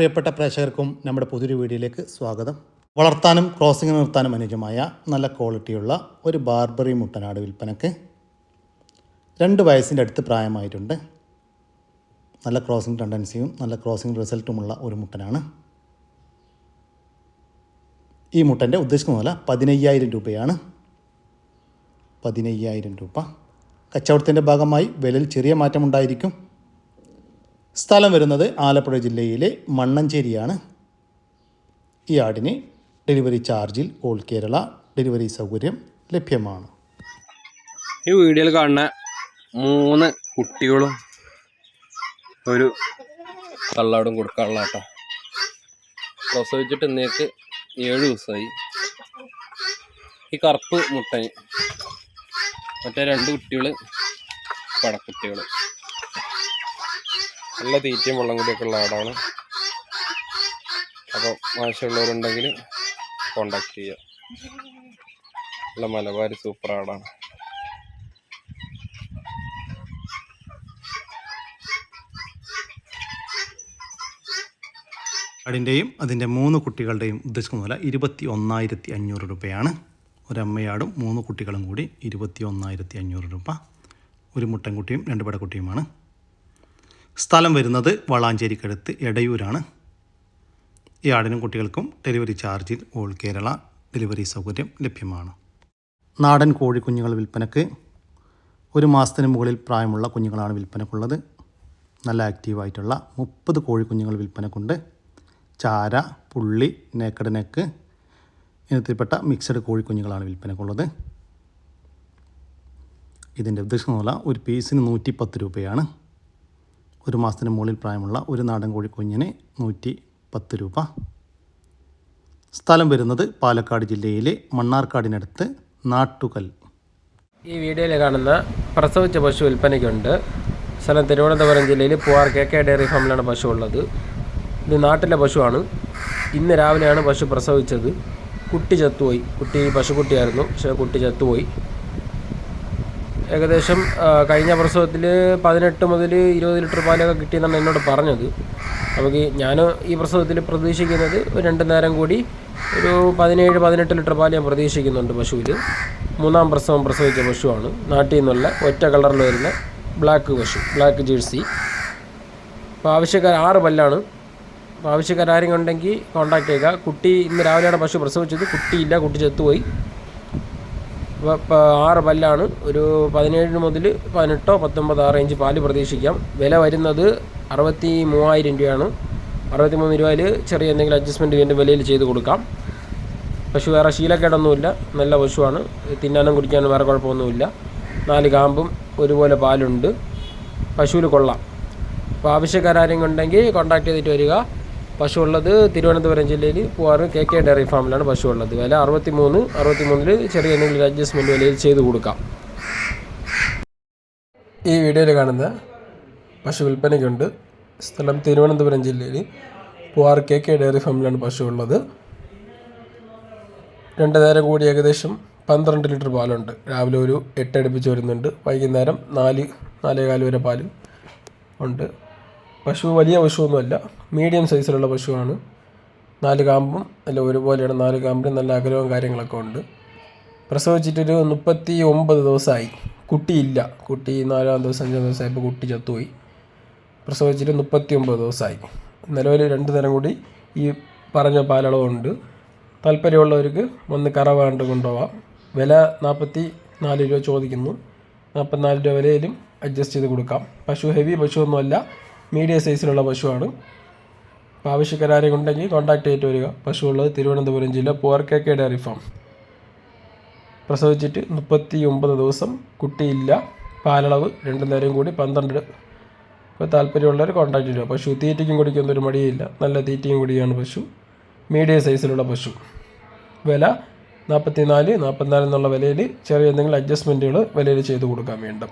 പ്രിയപ്പെട്ട പ്രേക്ഷകർക്കും നമ്മുടെ പുതിയൊരു വീഡിയോയിലേക്ക് സ്വാഗതം. വളർത്താനും ക്രോസിംഗ് നിർത്താനും അനുയോജ്യമായ നല്ല ക്വാളിറ്റിയുള്ള ഒരു ബാർബറി മുട്ടനാട് വിൽപ്പനക്ക് രണ്ട് വയസ്സിന്റെ അടുത്ത് പ്രായമായിട്ടുണ്ട്. നല്ല ക്രോസിംഗ് ടെൻഡൻസിയും നല്ല ക്രോസിംഗ് റിസൾട്ടുമുള്ള ഒരു മുട്ടനാണ്. ഈ മുട്ടന്റെ ഉദ്ദേശിക്കുന്ന വില പതിനയ്യായിരം രൂപയാണ്. പതിനയ്യായിരം രൂപ. കച്ചവടത്തിന്റെ ഭാഗമായി വിലയിൽ ചെറിയ മാറ്റമുണ്ടായിരിക്കും. സ്ഥലം വരുന്നത് ആലപ്പുഴ ജില്ലയിലെ മണ്ണഞ്ചേരിയാണ്. ഈ ആടിന് ഡെലിവറി ചാർജിൽ ഓൾ കേരള ഡെലിവറി സൗകര്യം ലഭ്യമാണ്. ഈ വീഡിയോയിൽ കാണുന്ന മൂന്ന് കുട്ടികളും ഒരു കള്ളാടും കൊടുക്കാനുള്ള കേട്ടോ പ്രസവിച്ചിട്ട് ഇന്നേക്ക് ഏഴ് ദിവസമായി. ഈ കറുപ്പ് മുട്ടന് മറ്റേ രണ്ട് കുട്ടികൾ പടക്കുട്ടികൾ നല്ല തീറ്റയും വെള്ളം കൂടിയൊക്കെ ഉള്ള ആടാണ്. അപ്പോൾ ആവശ്യമുള്ളവരുണ്ടെങ്കിൽ കോണ്ടാക്ട് ചെയ്യുക നല്ല മലബാർ സൂപ്പർ ആടാണ്. ആടിന്റെയും അതിന്റെ മൂന്ന് കുട്ടികളുടെയും ഉദ്ദേശിക്കുന്ന വില ഇരുപത്തി ഒന്നായിരത്തി അഞ്ഞൂറ് രൂപയാണ്. ഒരമ്മയാടും മൂന്ന് കുട്ടികളും കൂടി ഇരുപത്തി ഒന്നായിരത്തി അഞ്ഞൂറ് രൂപ. ഒരു മുട്ടൻകുട്ടിയും രണ്ട് പടക്കുട്ടിയുമാണ് സ്ഥലം വരുന്നത് വളാഞ്ചേരിക്കടുത്ത് എടയൂരാണ്. ഈ ആടിനും കുട്ടികൾക്കും ഡെലിവറി ചാർജിൽ ഓൾ കേരള ഡെലിവറി സൗകര്യം ലഭ്യമാണ്. നാടൻ കോഴിക്കുഞ്ഞുങ്ങൾ വിൽപ്പനക്ക് ഒരു മാസത്തിന് മുകളിൽ പ്രായമുള്ള കുഞ്ഞുങ്ങളാണ് വിൽപ്പനക്കുള്ളത്. നല്ല ആക്റ്റീവായിട്ടുള്ള മുപ്പത് കോഴിക്കുഞ്ഞുങ്ങൾ വിൽപ്പനക്കുണ്ട്. ചാര പുള്ളി നേക്കഡ് നെക്ക് ഇനത്തിൽപ്പെട്ട മിക്സഡ് കോഴിക്കുഞ്ഞുങ്ങളാണ് വിൽപ്പനക്കുള്ളത്. ഇതിന്റെ ഉദ്ദേശം വില ഒരു പീസിന് നൂറ്റി പത്ത് രൂപയാണ്. ഒരു മാസത്തിന് മുകളിൽ പ്രായമുള്ള ഒരു നാടൻ കോഴിക്കുഞ്ഞിന് നൂറ്റി പത്ത് രൂപ. സ്ഥലം വരുന്നത് പാലക്കാട് ജില്ലയിലെ മണ്ണാർക്കാടിനടുത്ത് നാട്ടുകൽ. ഈ വീഡിയോയിൽ കാണുന്ന പ്രസവിച്ച പശു വിൽപ്പനയ്ക്കുണ്ട്. സ്ഥലം തിരുവനന്തപുരം ജില്ലയിൽ പൂവാർ കെ കെ ഡയറി ഫാമിലാണ് പശു ഉള്ളത്. ഇത് നാട്ടിലെ പശുവാണ്. ഇന്ന് രാവിലെയാണ് പശു പ്രസവിച്ചത്. കുട്ടി ചത്തുപോയി. കുട്ടി പശുക്കുട്ടിയായിരുന്നു. പക്ഷേ കുട്ടി ചത്തുപോയി. ഏകദേശം കഴിഞ്ഞ പ്രസവത്തിൽ പതിനെട്ട് മുതൽ ഇരുപത് ലിറ്റർ പാലൊക്കെ കിട്ടിയെന്നാണ് എന്നോട് പറഞ്ഞത്. നമുക്ക് ഞാൻ ഈ പ്രസവത്തിൽ പ്രതീക്ഷിക്കുന്നത് രണ്ട് നേരം കൂടി ഒരു പതിനേഴ് പതിനെട്ട് ലിറ്റർ പാൽ ഞാൻ പ്രതീക്ഷിക്കുന്നുണ്ട് പശുവിൽ മൂന്നാം പ്രസവം പ്രസവിച്ച പശുവാണ്. നാട്ടിൽ നിന്നുള്ള ഒറ്റ കളറിൽ വരുന്ന ബ്ലാക്ക് പശു ബ്ലാക്ക് ജേഴ്സി. അപ്പോൾ ആവശ്യക്കാർ ആറ് പല്ലാണ്. അപ്പോൾ ആവശ്യക്കാർ ഉണ്ടെങ്കിൽ കോൺടാക്ട് ചെയ്യുക. കുട്ടി ഇന്ന് രാവിലെയാണ് പശു പ്രസവിച്ചത്. കുട്ടിയില്ല കുട്ടി ചത്തുപോയി. ആറ് പല്ലാണ്. ഒരു പതിനേഴ് മുതൽ പതിനെട്ടോ പത്തൊമ്പത് ആ റേഞ്ച് പാൽ പ്രതീക്ഷിക്കാം. വില വരുന്നത് അറുപത്തി മൂവായിരം രൂപയാണ്. അറുപത്തി മൂന്ന് രൂപയിൽ ചെറിയ എന്തെങ്കിലും അഡ്ജസ്റ്റ്മെന്റ് വീണ്ടും വിലയിൽ ചെയ്ത് കൊടുക്കാം. പശു വേറെ ശീലക്കേടൊന്നുമില്ല. നല്ല പശുവാണ്. തിന്നാനും കുടിക്കാനും വേറെ കുഴപ്പമൊന്നുമില്ല. നാല് കാമ്പും ഒരുപോലെ പാലുണ്ട്. പശുവിൽ കൊള്ളാം. അപ്പോൾ ആവശ്യക്കാരും ഉണ്ടെങ്കിൽ കോൺടാക്ട് ചെയ്തിട്ട് വരിക. പശു ഉള്ളത് തിരുവനന്തപുരം ജില്ലയിൽ പൂവാറ് കെ കെ ഡയറി ഫാമിലാണ് പശു ഉള്ളത് വില അറുപത്തി മൂന്ന് അറുപത്തി മൂന്നിൽ ചെറിയ എന്തെങ്കിലും അഡ്ജസ്റ്റ്മെന്റ് വിലയിൽ ചെയ്ത് കൊടുക്കാം. ഈ വീഡിയോയിൽ കാണുന്ന പശു വിൽപ്പനയ്ക്കുണ്ട്. സ്ഥലം തിരുവനന്തപുരം ജില്ലയിൽ പൂവാർ കെ കെ ഡയറി ഫാമിലാണ് പശു ഉള്ളത് രണ്ട് നേരം കൂടി ഏകദേശം പന്ത്രണ്ട് ലിറ്റർ പാലുണ്ട്. രാവിലെ ഒരു എട്ട് അടുപ്പിച്ച് വരുന്നുണ്ട്. വൈകുന്നേരം നാല് നാലേകാൽ വരെ പാലും ഉണ്ട്. പശു വലിയ പശുവൊന്നുമല്ല. മീഡിയം സൈസിലുള്ള പശുവാണ്. നാല് കാമ്പും അല്ല ഒരുപോലെയാണ് നാല് കാമ്പിലും നല്ല അകലവും കാര്യങ്ങളൊക്കെ ഉണ്ട്. പ്രസവിച്ചിട്ടൊരു മുപ്പത്തി ഒമ്പത് ദിവസമായി. കുട്ടിയില്ല. കുട്ടി നാലാം ദിവസം അഞ്ചാം ദിവസമായപ്പോൾ കുട്ടി ചത്തുപോയി. പ്രസവിച്ചിട്ട് മുപ്പത്തി ഒമ്പത് ദിവസമായി. നിലവിൽ രണ്ട് നേരം കൂടി ഈ പറഞ്ഞ പാലളവുണ്ട്. താല്പര്യമുള്ളവർക്ക് വന്ന് കറവാണ്ട് കൊണ്ടുപോവാം. വില നാൽപ്പത്തി നാല് രൂപ ചോദിക്കുന്നു. നാൽപ്പത്തിനാല് രൂപ വിലയിലും അഡ്ജസ്റ്റ് ചെയ്ത് കൊടുക്കാം. പശു ഹെവി പശുവൊന്നുമല്ല. മീഡിയം സൈസിലുള്ള പശുവാണ്. അപ്പോൾ ആവശ്യക്കാരും ഉണ്ടെങ്കിൽ കോൺടാക്ട് ചെയ്തിട്ട് വരിക. പശു ഉള്ളത് തിരുവനന്തപുരം ജില്ല Poovar K K dairy farm പ്രസവിച്ചിട്ട് മുപ്പത്തി ഒമ്പത് ദിവസം കുട്ടിയില്ല. പാലളവ് രണ്ടു നേരം കൂടി പന്ത്രണ്ട് ഇപ്പോൾ താല്പര്യമുള്ളവർ കോൺടാക്ട് ചെയ്യുക പശു തീറ്റയ്ക്കും കുടിക്കുന്ന ഒരു മടിയില്ല. നല്ല തീറ്റയും കുടിയാണ് പശു. മീഡിയം സൈസിലുള്ള പശു. വില നാൽപ്പത്തി നാല് നാൽപ്പത്തിനാല് എന്നുള്ള വിലയിൽ ചെറിയ എന്തെങ്കിലും അഡ്ജസ്റ്റ്മെന്റുകൾ വിലയിൽ ചെയ്തു കൊടുക്കാൻ വേണ്ട.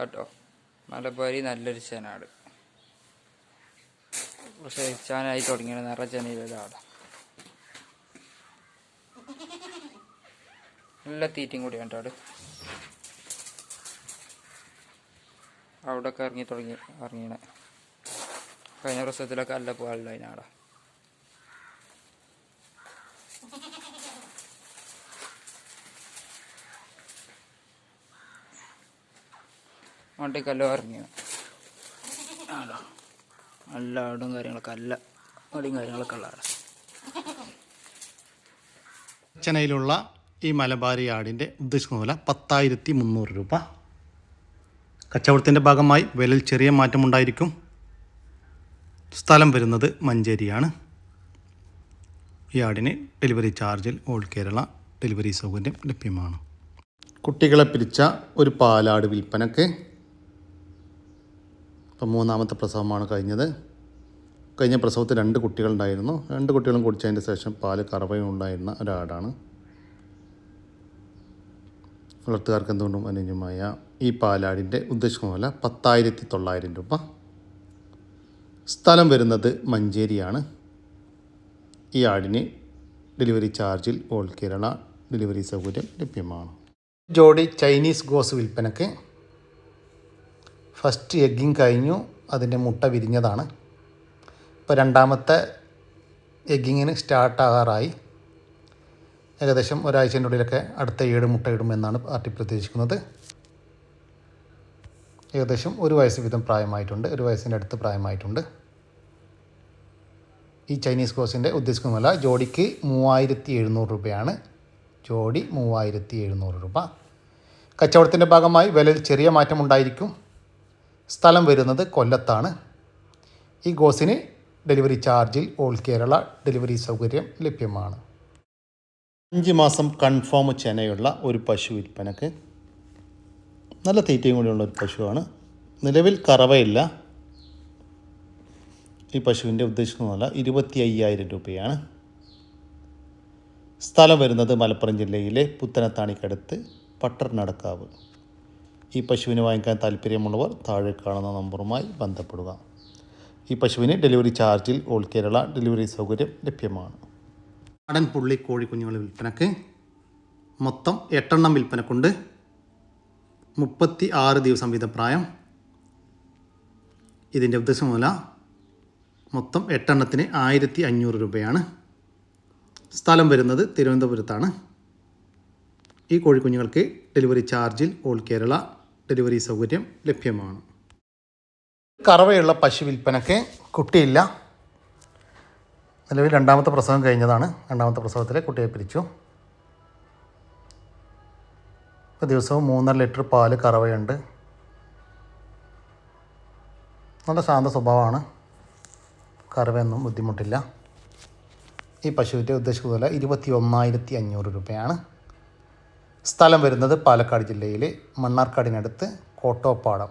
കേട്ടോ. മലബാരി നല്ലൊരു ചെനാട്. തുടങ്ങിയത് തുടങ്ങിയ നിറച്ചെനയിലാണ് നല്ല തീറ്റയും കൂടി കണ്ടാട് അവിടെയൊക്കെ ഇറങ്ങി തുടങ്ങി ഇറങ്ങിയണേ കഴിഞ്ഞ പ്രസവത്തിലൊക്കെ നല്ല പാലുണ്ടായിനാടാ വണ്ടിക്കല്ലോ ഇറങ്ങിയത് ആടാ നല്ല ആടും കാര്യങ്ങളൊക്കെ നല്ല അടിയും കാര്യങ്ങളൊക്കെ ഉള്ള ചെന്നൈയിലുള്ള ഈ മലബാരി ആടിന്റെ ഉദ്ദേശിക്കുന്ന വില പത്തായിരത്തി മുന്നൂറ് രൂപ. കച്ചവടത്തിന്റെ ഭാഗമായി വിലയിൽ ചെറിയ മാറ്റമുണ്ടായിരിക്കും സ്ഥലം വരുന്നത് മഞ്ചേരിയാണ്. ഈ ആടിന് ഡെലിവറി ചാർജിൽ ഓൾ കേരള ഡെലിവറി സൗകര്യം ലഭ്യമാണ്. കുട്ടികളെ പിരിച്ച ഒരു പാലാട് വിൽപ്പനക്ക് ഇപ്പം മൂന്നാമത്തെ പ്രസവമാണ് കഴിഞ്ഞത്. കഴിഞ്ഞ പ്രസവത്തിൽ രണ്ട് കുട്ടികളുണ്ടായിരുന്നു. രണ്ട് കുട്ടികളും കുടിച്ചതിന്റെ ശേഷം പാൽ കറവയും ഉണ്ടായിരുന്ന ഒരാടാണ്. വളർത്തുകാർക്ക് എന്തുകൊണ്ടും അനുയോജ്യമായ ഈ പാലാടിന്റെ ഉദ്ദേശിക്കുന്ന പത്തായിരത്തി തൊള്ളായിരം രൂപ. സ്ഥലം വരുന്നത് മഞ്ചേരിയാണ്. ഈ ആടിന് ഡെലിവറി ചാർജിൽ ഓൾ കേരള ഡെലിവറി സൗകര്യം ലഭ്യമാണ്. ജോഡി ചൈനീസ് ഗോസ് വിൽപ്പനക്ക് ഫസ്റ്റ് എഗ്ഗിങ് കഴിഞ്ഞു അതിന്റെ മുട്ട വിരിഞ്ഞതാണ്. ഇപ്പോൾ രണ്ടാമത്തെ എഗ്ഗിങ്ങിന് സ്റ്റാർട്ടാകാറായി. ഏകദേശം ഒരാഴ്ചന്റെ ഉള്ളിലൊക്കെ അടുത്ത ഏഴ് മുട്ട ഇടുമെന്നാണ് പാർട്ടി പ്രതീക്ഷിക്കുന്നത്. ഏകദേശം ഒരു വയസ്സ് വീതം പ്രായമായിട്ടുണ്ട് ഒരു വയസ്സിന്റെ അടുത്ത് പ്രായമായിട്ടുണ്ട്. ഈ ചൈനീസ് കോസിന്റെ ഉദ്ദേശിക്കുന്നതല്ല ജോഡിക്ക് മൂവായിരത്തി എഴുന്നൂറ് രൂപയാണ്. ജോഡി മൂവായിരത്തി എഴുന്നൂറ് രൂപ. കച്ചവടത്തിന്റെ ഭാഗമായി വിലയിൽ ചെറിയ മാറ്റമുണ്ടായിരിക്കും. സ്ഥലം വരുന്നത് കൊല്ലത്താണ്. ഈ ഗോസിന് ഡെലിവറി ചാർജിൽ ഓൾ കേരള ഡെലിവറി സൗകര്യം ലഭ്യമാണ്. അഞ്ച് മാസം കൺഫേം ചെനയുള്ള ഒരു പശു വിൽപ്പനക്ക് നല്ല തീറ്റയും കൂടിയുള്ള ഒരു പശുവാണ്. നിലവിൽ കറവയില്ല. ഈ പശുവിന്റെ ഉദ്ദേശിക്കുന്ന വില ഇരുപത്തി അയ്യായിരം രൂപയാണ്. സ്ഥലം വരുന്നത് മലപ്പുറം ജില്ലയിലെ പുത്തനത്താണിക്കടുത്ത് പട്ടർനടക്കാവ്. ഈ പശുവിനെ വാങ്ങിക്കാൻ താല്പര്യമുള്ളവർ താഴെ കാണുന്ന നമ്പറുമായി ബന്ധപ്പെടുക. ഈ പശുവിന് ഡെലിവറി ചാർജിൽ ഓൾ കേരള ഡെലിവറി സൗകര്യം ലഭ്യമാണ്. നാടൻ പുള്ളി കോഴിക്കുഞ്ഞുങ്ങൾ വിൽപ്പനക്ക് മൊത്തം എട്ടെണ്ണം വിൽപ്പനക്കുണ്ട്. മുപ്പത്തി ആറ് ദിവസം വീതം പ്രായം. ഇതിന്റെ മൂല മൊത്തം എട്ടെണ്ണത്തിന് ആയിരത്തി അഞ്ഞൂറ് രൂപയാണ്. സ്ഥലം വരുന്നത് തിരുവനന്തപുരത്താണ്. ഈ കോഴിക്കുഞ്ഞുങ്ങൾക്ക് ഡെലിവറി ചാർജിൽ ഓൾ കേരള ഡെലിവറി സൗകര്യം ലഭ്യമാണ്. കറവയുള്ള പശു വിൽപ്പനക്ക് കുട്ടിയില്ല. നിലവിൽ രണ്ടാമത്തെ പ്രസവം കഴിഞ്ഞതാണ്. രണ്ടാമത്തെ പ്രസവത്തിലെ കുട്ടിയെ പിരിച്ചു. ദിവസവും മൂന്നര ലിറ്റർ പാൽ കറവയുണ്ട്. നല്ല ശാന്ത സ്വഭാവമാണ്. കറവയൊന്നും ബുദ്ധിമുട്ടില്ല. ഈ പശുവിന്റെ ഉദ്ദേശിക്കുന്ന വില ഇരുപത്തി ഒന്നായിരത്തി അഞ്ഞൂറ് രൂപയാണ്. സ്ഥലം വരുന്നത് പാലക്കാട് ജില്ലയിലെ മണ്ണാർക്കാടിനടുത്ത് കോട്ടോപ്പാടം.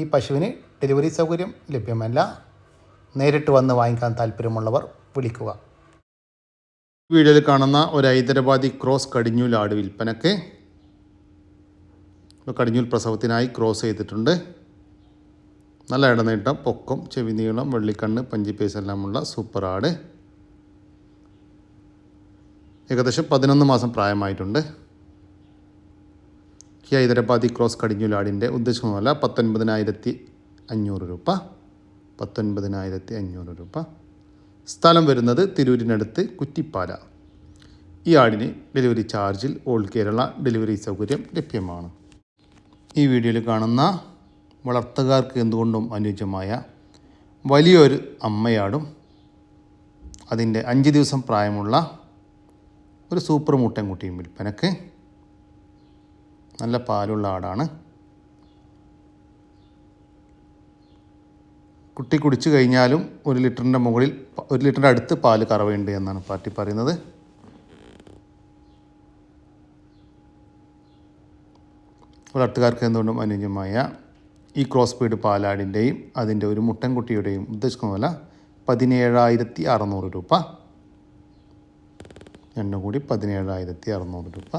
ഈ പശുവിന് ഡെലിവറി സൗകര്യം ലഭ്യമല്ല. നേരിട്ട് വന്ന് വാങ്ങിക്കാൻ താല്പര്യമുള്ളവർ വിളിക്കുക. വീഡിയോയിൽ കാണുന്ന ഒരു ഹൈദരാബാദി ക്രോസ് കടിഞ്ഞൂൽ ആട് വിൽപ്പനക്ക് കടിഞ്ഞൂൽ പ്രസവത്തിനായി ക്രോസ് ചെയ്തിട്ടുണ്ട്. നല്ല ഇടനീട്ടം പൊക്കം ചെവി നീളം വെള്ളിക്കണ്ണ് പഞ്ചിപ്പേസ് എല്ലാമുള്ള സൂപ്പർ ആട്. ഏകദേശം പതിനൊന്ന് മാസം പ്രായമായിട്ടുണ്ട്. ഈ ഹൈദരാബാദി ക്രോസ് കടിഞ്ഞു ലാടിന്റെ ഉദ്ദേശമല്ല പത്തൊൻപതിനായിരത്തി അഞ്ഞൂറ് രൂപ. പത്തൊൻപതിനായിരത്തി അഞ്ഞൂറ് രൂപ. സ്ഥലം വരുന്നത് തിരൂരിനടുത്ത് കുറ്റിപ്പാല. ഈ ആടിന് ഡെലിവറി ചാർജിൽ ഓൾ കേരള ഡെലിവറി സൗകര്യം ലഭ്യമാണ്. ഈ വീഡിയോയിൽ കാണുന്ന വളർത്തുകാർക്ക് എന്തുകൊണ്ടും അനുയോജ്യമായ വലിയൊരു അമ്മയാടും അതിന്റെ അഞ്ച് ദിവസം പ്രായമുള്ള ഒരു സൂപ്പർ മുട്ടൻകുട്ടിയും വിൽപ്പനക്ക് നല്ല പാലുള്ള ആടാണ്. കുട്ടി കുടിച്ചു കഴിഞ്ഞാലും ഒരു ലിറ്ററിന്റെ മുകളിൽ ഒരു ലിറ്ററിന്റെ അടുത്ത് പാൽ കറവയുണ്ട് എന്നാണ് പാർട്ടി പറയുന്നത്. വളർത്തുകാർക്ക് എന്തുകൊണ്ടും അനുയോജ്യമായ ഈ ക്രോസ് ബീഡ് പാലാടിന്റെയും അതിന്റെ ഒരു മുട്ടൻകുട്ടിയുടെയും ഉദ്ദേശിക്കുന്ന വില പതിനേഴായിരത്തി അറുന്നൂറ് രൂപ. എണ്ണ കൂടി പതിനേഴായിരത്തി അറുന്നൂറ് രൂപ.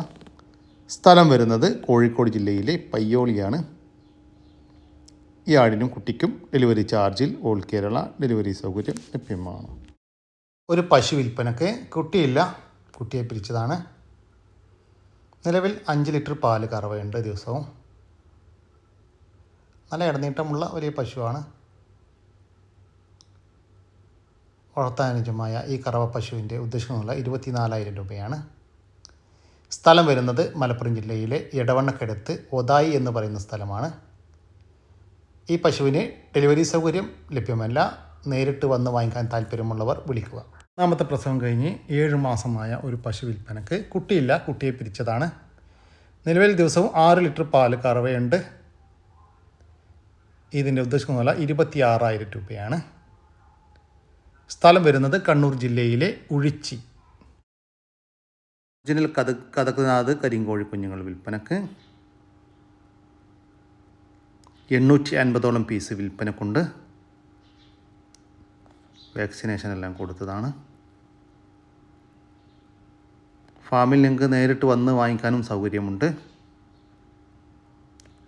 സ്ഥലം വരുന്നത് കോഴിക്കോട് ജില്ലയിലെ പയ്യോളിയാണ്. ഈ ആടിനും കുട്ടിക്കും ഡെലിവറി ചാർജിൽ ഓൾ കേരള ഡെലിവറി സൗകര്യം ലഭ്യമാണ്. ഒരു പശു വിൽപ്പനക്ക് കുട്ടിയില്ല കുട്ടിയെ പിരിച്ചതാണ്. നിലവിൽ അഞ്ച് ലിറ്റർ പാൽ കറവയുണ്ട് ദിവസവും. നല്ല ഇടനീട്ടമുള്ള ഒരു പശുവാണ്. വളർത്താനുജമായ ഈ കറവ പശുവിന്റെ ഉദ്ദേശിക്കുന്ന ഇരുപത്തിനാലായിരം രൂപയാണ്. സ്ഥലം വരുന്നത് മലപ്പുറം ജില്ലയിലെ ഇടവണ്ണക്കടുത്ത് ഒതായി എന്ന് പറയുന്ന സ്ഥലമാണ്. ഈ പശുവിന് ഡെലിവറി സൗകര്യം ലഭ്യമല്ല. നേരിട്ട് വന്ന് വാങ്ങിക്കാൻ താല്പര്യമുള്ളവർ വിളിക്കുക. ഒന്നാമത്തെ പ്രസവം കഴിഞ്ഞ് ഏഴ് മാസമായ ഒരു പശു വിൽപ്പനക്ക് കുട്ടിയില്ല കുട്ടിയെ പിരിച്ചതാണ്. നിലവിൽ ദിവസവും ആറ് ലിറ്റർ പാൽ കറവയുണ്ട്. ഇതിന്റെ ഉദ്ദേശിക്കുന്ന വില ഇരുപത്തി ആറായിരം രൂപയാണ്. സ്ഥലം വരുന്നത് കണ്ണൂർ ജില്ലയിലെ ഉഴിച്ചി. ഒറിജിനൽ കഥ കഥകനാഥ് കരിങ്കോഴി കുഞ്ഞുങ്ങൾ വിൽപ്പനക്ക് എണ്ണൂറ്റി അൻപതോളം പീസ് വിൽപ്പനക്കുണ്ട്. വാക്സിനേഷൻ എല്ലാം കൊടുത്തതാണ്. ഫാമിൽ നിങ്ങൾക്ക് നേരിട്ട് വന്ന് വാങ്ങിക്കാനും സൗകര്യമുണ്ട്.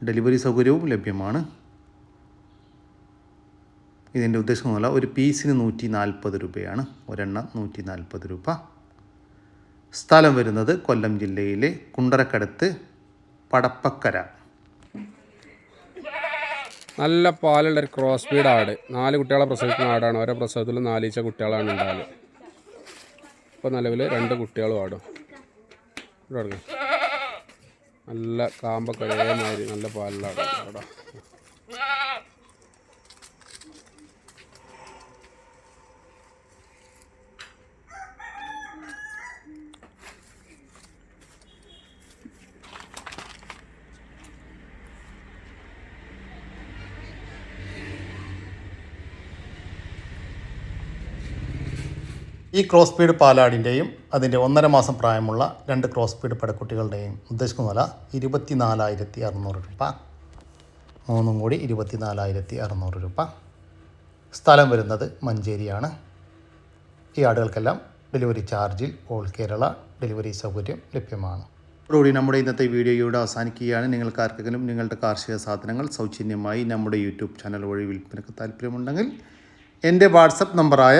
ഡെലിവറി സൗകര്യവും ലഭ്യമാണ്. ഇതിന്റെ ഉദ്ദേശമല്ല ഒരു പീസിന് നൂറ്റി നാൽപ്പത് രൂപയാണ്. ഒരെണ്ണം നൂറ്റി നാൽപ്പത് രൂപ. സ്ഥലം വരുന്നത് കൊല്ലം ജില്ലയിലെ കുണ്ടറക്കടുത്ത് പടപ്പക്കര. നല്ല പാലുള്ള ഒരു ക്രോസ് ബീഡ് ആട്. നാല് കുട്ടികളെ പ്രസവിക്കുന്ന ആടാണ്. ഓരോ പ്രസവത്തിലും നാലീച്ച കുട്ടികളാണ് ഉണ്ടാവുക ഇപ്പോൾ നിലവിൽ രണ്ട് കുട്ടികളും ആടും. നല്ല കാമ്പൊക്കെ ഒരേമാതിരി നല്ല പാലുള്ള ആടാണ്. അവിടെ ഈ ക്രോസ് സ്പീഡ് പാലാടിന്റെയും അതിന്റെ ഒന്നര മാസം പ്രായമുള്ള രണ്ട് ക്രോസ് സ്പീഡ് പടക്കുട്ടികളുടെയും ഉദ്ദേശിക്കുന്ന വില ഇരുപത്തി നാലായിരത്തി അറുന്നൂറ് രൂപ. മൂന്നും കൂടി ഇരുപത്തി നാലായിരത്തി അറുന്നൂറ് രൂപ. സ്ഥലം വരുന്നത് മഞ്ചേരിയാണ്. ഈ ആടുകൾക്കെല്ലാം ഡെലിവറി ചാർജിൽ ഓൾ കേരള ഡെലിവറി സൗകര്യം ലഭ്യമാണ്. അതോടുകൂടി നമ്മുടെ ഇന്നത്തെ വീഡിയോയോട് അവസാനിക്കുകയാണ്. നിങ്ങൾക്ക് ആർക്കെങ്കിലും നിങ്ങളുടെ കാർഷിക സാധനങ്ങൾ സൗജന്യമായി നമ്മുടെ യൂട്യൂബ് ചാനൽ വഴി വിൽപ്പനയ്ക്ക് താല്പര്യമുണ്ടെങ്കിൽ എന്റെ വാട്സപ്പ് നമ്പറായ